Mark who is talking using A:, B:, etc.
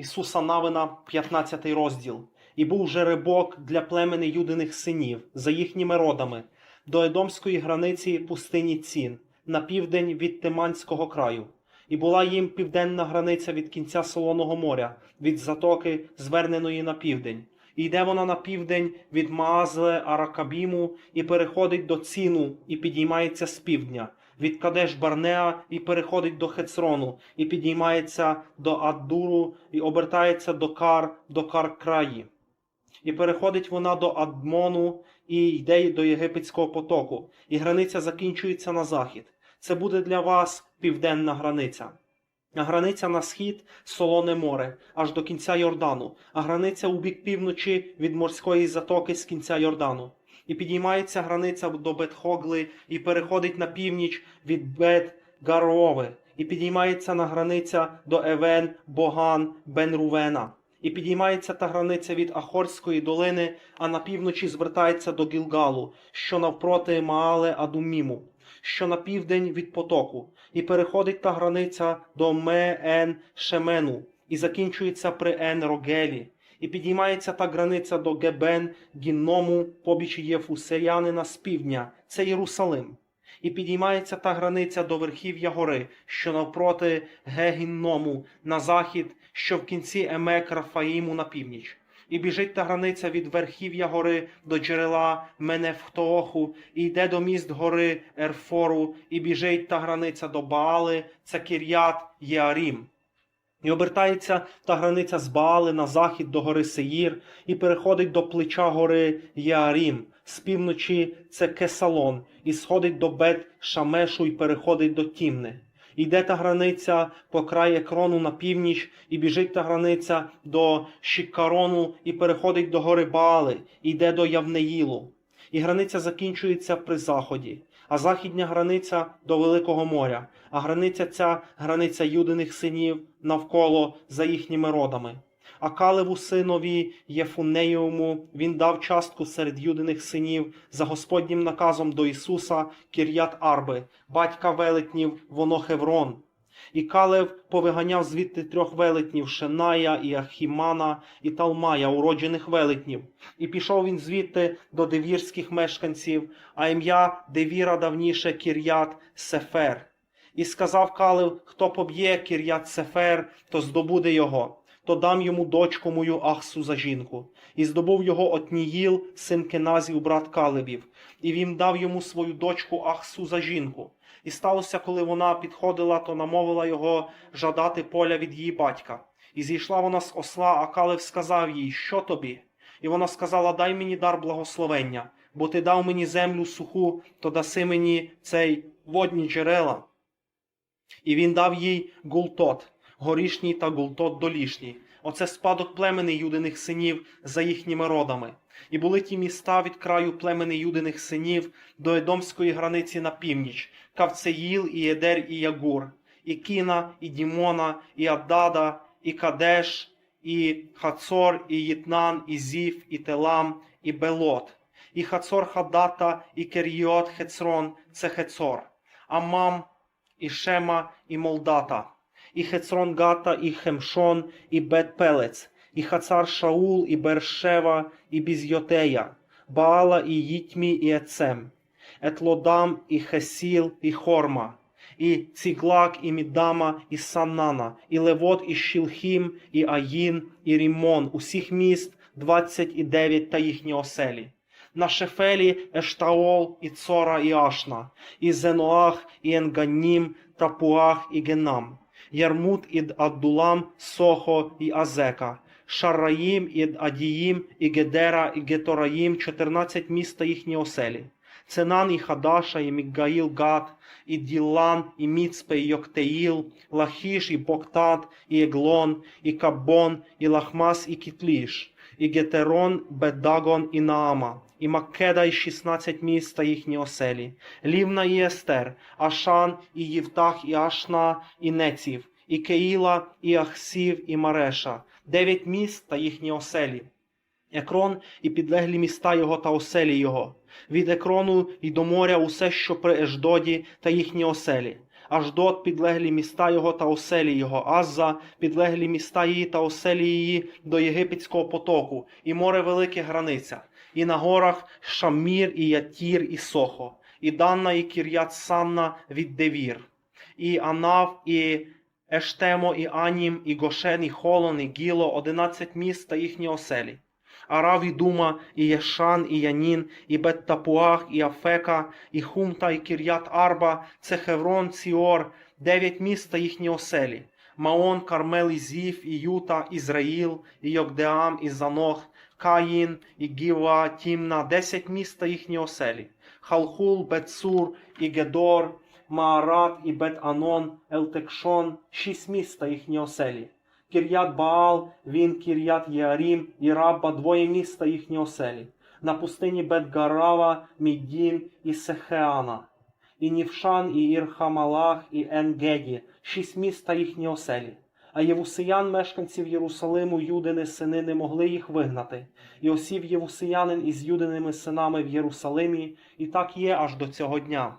A: Ісуса Навина, 15 розділ. І був жеребок для племени юдиних синів за їхніми родами до Едомської границі пустині Цін, на південь від Тиманського краю. І була їм південна границя від кінця Солоного моря, від затоки, зверненої на південь. І йде вона на південь від Маазле Аракабіму і переходить до Ціну, і підіймається з півдня, від Кадеш Барнеа і переходить до Хецрону, і підіймається до Аддуру, і обертається до Кар, до Кар краї. І переходить вона до Адмону і йде до Єгипетського потоку, і границя закінчується на захід. Це буде для вас південна границя. А границя на схід солоне море, аж до кінця Йордану, а границя у бік півночі від морської затоки з кінця Йордану. І підіймається границя до Бетхогли і переходить на північ від Бет Гарове, і підіймається на границя до Евен, Боган, Бенрувена. І підіймається та границя від Ахорської долини, а на півночі звертається до Гілгалу, що навпроти Маале Адуміму, що на південь від потоку, і переходить та границя до Ме-Ен Шемену, і закінчується при Ен Рогелі, і підіймається та границя до Гебен Гінному, побіч Єфусеянина з півдня, це Єрусалим. І підіймається та границя до верхів'я гори, що навпроти Гегінному, на захід, що в кінці Емек Рафаїму на північ. І біжить та границя від верхів'я гори до джерела Менефтооху, і йде до міст гори Ерфору, і біжить та границя до Баали, це Кір'ят Єарім. І обертається та границя з Баали на захід до гори Сеїр, і переходить до плеча гори Єарім, з півночі це Кесалон, і сходить до Бет Шамешу і переходить до Тімни. Йде та границя по край екрону на північ, і біжить та границя до Шікарону і переходить до гори Баали, і йде до Явнеїлу. І границя закінчується при заході, а західня границя до Великого моря, а границя ця границя юдиних синів навколо за їхніми родами. А Калеву синові Єфунеєвому він дав частку серед юдиних синів за Господнім наказом до Ісуса Кір'ят Арби, батька велетнів, воно Хеврон. І Калев повиганяв звідти трьох велетнів Шеная і Ахімана і Талмая, уроджених велетнів. І пішов він звідти до девірських мешканців, а ім'я Девіра давніше Кір'ят Сефер. І сказав Калев, хто поб'є Кір'ят Сефер, то здобуде його то дам йому дочку мою Ахсу за жінку. І здобув його Отніїл, син Кеназів, брат Калебів, і він дав йому свою дочку Ахсу за жінку. І сталося, коли вона підходила, то намовила його жадати поля від її батька. І зійшла вона з осла, а Калев сказав їй, що тобі? І вона сказала: Дай мені дар благословення, бо ти дав мені землю суху, то даси мені цей водні джерела. І він дав їй гултот, горішній та гултот долішній. Оце спадок племени юдиних синів за їхніми родами. І були ті міста від краю племени юдиних синів до Едомської границі на північ, Кавцеїл, і Єдер, і Ягур, і Кіна, і Дімона, і Аддада, і Кадеш, і Хацор, і Їтнан, і Зів, і Телам, і Белот, і Хацор Хадата, і Керіот Хецрон, це Хецор, Амам, і Шема, і Молдата і Хецрон Гата, і Хемшон, і Бет Пелец, і Хацар Шаул, і Бершева, і Бізйотея, Баала, і Їтьмі, і Ецем, Етлодам, і Хесіл, і Хорма, і Ціглак, і Мідама, і Саннана, і Левот, і Шілхім, і Аїн, і Рімон, усіх міст двадцять і дев'ять та їхні оселі. На Шефелі Ештаол, і Цора, і Ашна, і Зеноах, і Енганім, Тапуах, і Генам. Ярмут ід Аддулам, Сохо і Азека, Шарраїм ід Адіїм, і Гедера, і Гетораїм, 14 міст та їхні оселі. Ценан і Хадаша, і Міггаїл Гат, і Ділан, і Міцпе, і Йоктеїл, Лахіш, і Боктат, і Еглон, і Каббон, і Лахмас, і Кітліш, і Гетерон, Бедагон, і Наама, і Маккеда, і 16 міст та їхні оселі, Лівна і Естер, Ашан, і Євтах, і Ашна, і Неців, і Кеїла, і Ахсів, і Мареша, дев'ять міст та їхні оселі. Екрон і підлеглі міста його та оселі його, від Екрону і до моря усе, що при Еждоді та їхні оселі, Аждот, підлеглі міста його та оселі його, Азза, підлеглі міста її та оселі її до Єгипетського потоку, і море велике границя, і на горах Шамір, і Ятір, і Сохо, і Данна, і Кір'ят Санна від Девір, і Анав, і Ештемо, і Анім, і Гошен, і Холон, і Гіло, одинадцять міст та їхні оселі. Арав, і Дума, і Єшан, і Янін, і Бет-Тапуах, і Афека, і Хумта, і Кір'ят Арба, це Хеврон, Ціор, дев'ять міст та їхні оселі. Маон, Кармел, і Зів, і Юта, Ізраїл, і Йокдеам, і Занох, Каїн, і Гіва, Тімна, десять міст та їхні оселі. Халхул, Бетсур, і Гедор, Маарат, і Бет-Анон, Елтекшон, шість міст та їхні оселі. Кір'ят Баал, він Кір'ят Єарім, і Рабба, двоє міст та їхні оселі. На пустині Бет-Гарава, Міддін і Сехеана. І Нівшан, і Ірхамалах, і Енгеді, шість міст та їхні оселі. А євусиян, мешканців Єрусалиму, юдини сини не могли їх вигнати. І осів євусиянин із юдиними синами в Єрусалимі, і так є аж до цього дня.